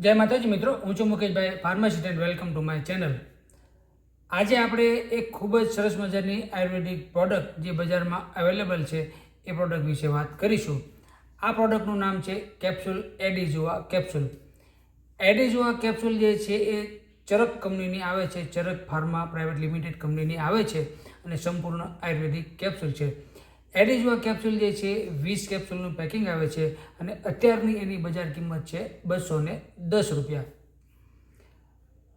જય માતાજી મિત્રો, હું છું Mukeshbhai pharmacist and welcome to my channel આજે આપણે એક ખૂબ જ સરસ મજાની આયુર્વેદિક પ્રોડક્ટ જે બજારમાં અવેલેબલ છે, એ પ્રોડક્ટ વિશે વાત કરીશું. આ પ્રોડક્ટનું નામ છે કેપ્સ્યુલ એડિઝુઆ કેપ્સ્યુલ એડિઝુઆ કેપ્સ્યુલ જે છે, એ ચરક કંપનીની આવે છે, ચરક ફાર્મા પ્રાઇવેટ લિમિટેડ કંપનીની આવે છે અને સંપૂર્ણ આયુર્વેદિક કેપ્સ્યુલ છે. એડિઝુઆ કેપ્સ્યુલ જે છે, વીસ કેપ્સ્યુલનું પેકિંગ આવે છે અને અત્યારની એની બજાર કિંમત છે બસો ને દસ રૂપિયા.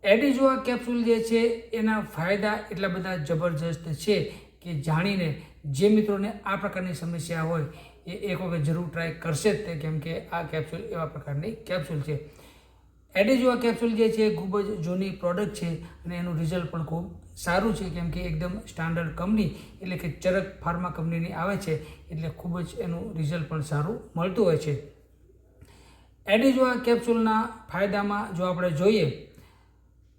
એડિઝોઆ કેપ્સ્યુલ જે છે, એના ફાયદા એટલા બધા જબરજસ્ત છે કે જાણીને જે મિત્રોને આ પ્રકારની સમસ્યા હોય એ એક વખત જરૂર ટ્રાય કરશે જ તે, કેમ કે આ કેપ્સ્યુલ એવા પ્રકારની કેપ્સ્યુલ છે. એડિઝુઆ કેપ્સ્યુલ જે છે ખૂબ જ જૂની પ્રોડક્ટ છે અને એનું રિઝલ્ટ પણ ખૂબ સારું છે કેમ કે એકદમ સ્ટાન્ડર્ડ કંપની એટલે કે ચરક ફાર્મા કંપનીની આવે છે એટલે ખૂબ જ એનું રિઝલ્ટ પણ સારું મળતું હોય છે. એડેજોઆ કેપ્સ્યુલના ફાયદામાં જો આપણે જોઈએ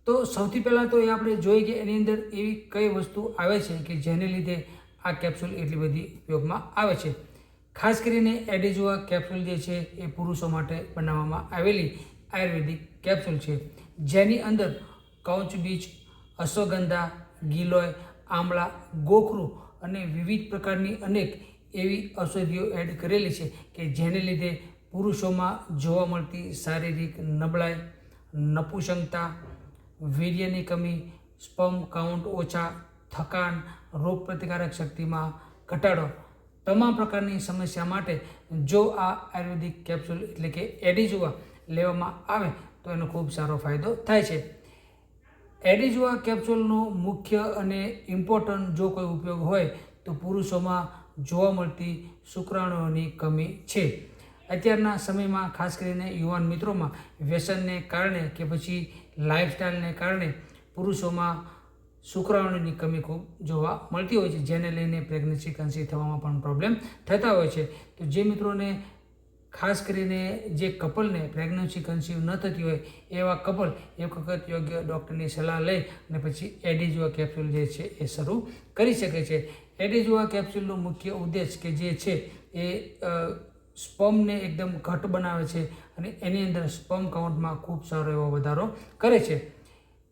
તો સૌથી પહેલાં તો એ આપણે જોઈએ કે એની અંદર એવી કઈ વસ્તુ આવે છે કે જેને લીધે આ કેપ્સ્યુલ એટલી બધી ઉપયોગમાં આવે છે. ખાસ કરીને એડેજોઆ કેપ્સ્યુલ જે છે એ પુરુષો માટે બનાવવામાં આવેલી આયુર્વેદિક કેપ્સ્યુલ છે. જેની અંદર કૌચ બીજ, અશ્વગંધા, ગિલોય, આમળા, ગોખરું અને વિવિધ પ્રકારની અનેક એવી ઔષધિઓ એડ કરેલી છે કે જેને લીધે પુરુષોમાં જોવા મળતી શારીરિક નબળાઈ નપુસંગતા વીર્યની કમી સ્પમ કાઉન્ટ ઓછા, થકાન રોગ પ્રતિકારક શક્તિમાં ઘટાડો તમામ પ્રકારની સમસ્યા માટે જો આ આયુર્વેદિક કેપ્સ્યુલ એટલે કે એડિઝુઆ લેવામાં આવે તો એનો ખૂબ સારો ફાયદો થાય છે. એડિઝુઆ કેપ્સ્યુલનો મુખ્ય અને ઇમ્પોર્ટન્ટ જો કોઈ ઉપયોગ હોય તો પુરુષોમાં જોવા મળતી શુક્રાણુઓની કમી છે. અત્યારના સમયમાં ખાસ કરીને યુવાન મિત્રોમાં વ્યસનને કારણે કે પછી લાઇફસ્ટાઈલને કારણે પુરુષોમાં શુક્રાણુની કમી ખૂબ જોવા મળતી હોય છે. જેને લઈને પ્રેગ્નન્સી, કન્સી થવામાં પણ પ્રોબ્લેમ થતા હોય છે. તો જે મિત્રોને ખાસ કરીને જે કપલને પ્રેગ્નન્સી કન્સીવ ન થતી હોય, એવા કપલ એક વખત યોગ્ય ડૉક્ટરની સલાહ લઈ અને પછી એડિઝુઆ કેપ્સ્યુલ જે છે એ શરૂ કરી શકે છે. એડિઝુઆ કેપ્સ્યુલનો મુખ્ય ઉદ્દેશ કે જે છે એ સ્પમને એકદમ ઘટ બનાવે છે અને એની અંદર સ્પમ કાઉન્ટમાં ખૂબ સારો એવો વધારો કરે છે.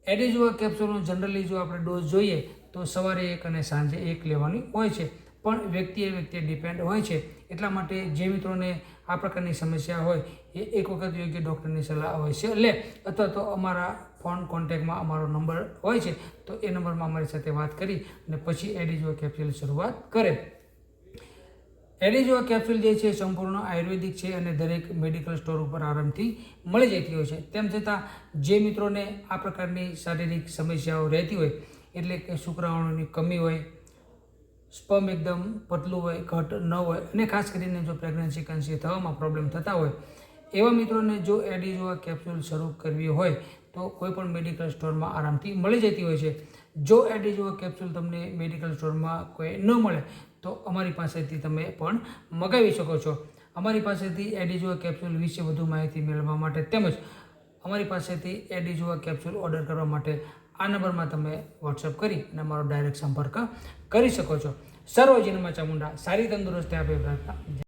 એડિઝુઆ કેપ્સ્યુલનો જનરલી જો આપણે ડોઝ જોઈએ, તો સવારે એક અને સાંજે એક લેવાની હોય છે. પણ વ્યક્તિએ વ્યક્તિએ ડિપેન્ડ હોય છે. એટલા માટે જે મિત્રોને આ પ્રકારની સમસ્યા હોય, એ એક વખત યોગ્ય ડૉક્ટરની સલાહ અવશ્ય લે. અથવા તો અમારા ફોન કોન્ટેક્ટમાં અમારો નંબર હોય છે, તો એ નંબરમાં અમારી સાથે વાત કરી અને પછી એડિઝુઆ કેપ્સ્યુલ શરૂઆત કરે. એડિઝુઆ કેપ્સ્યુલ જે છે સંપૂર્ણ આયુર્વેદિક છે અને દરેક મેડિકલ સ્ટોર ઉપર આરામથી મળી જતી હોય છે. તેમ છતાં, જે મિત્રોને આ પ્રકારની શારીરિક સમસ્યાઓ રહેતી હોય, એટલે કે શુક્રાણુની કમી હોય સ્પમ એકદમ પતલું હોય, ઘટ ન હોય અને ખાસ કરીને જો પ્રેગ્નન્સી કન્સી થવામાં પ્રોબ્લેમ થતા હોય, એવા મિત્રોને જો એડિઝુઆ કેપ્સ્યુલ શરૂ કરવી હોય, તો કોઈ પણ મેડિકલ સ્ટોરમાં આરામથી મળી જતી હોય છે. જો એડિઝુઆ કેપ્સ્યુલ તમને મેડિકલ સ્ટોરમાં કોઈ ન મળે, તો અમારી પાસેથી તમે પણ મગાવી શકો છો. અમારી પાસેથી એડિઝુઆ કેપ્સ્યુલ વિશે વધુ માહિતી મેળવવા માટે તેમજ અમારી પાસેથી એડિઝુઆ કેપ્સ્યુલ ઓર્ડર કરવા માટે આ નંબરમાં તમે વોટ્સઅપ કરી અને મારો ડાયરેક્ટ સંપર્ક કરી શકો છો. સર્વજીનમાં ચામુંડા સારી તંદુરસ્તી આપે પ્રાર્થના.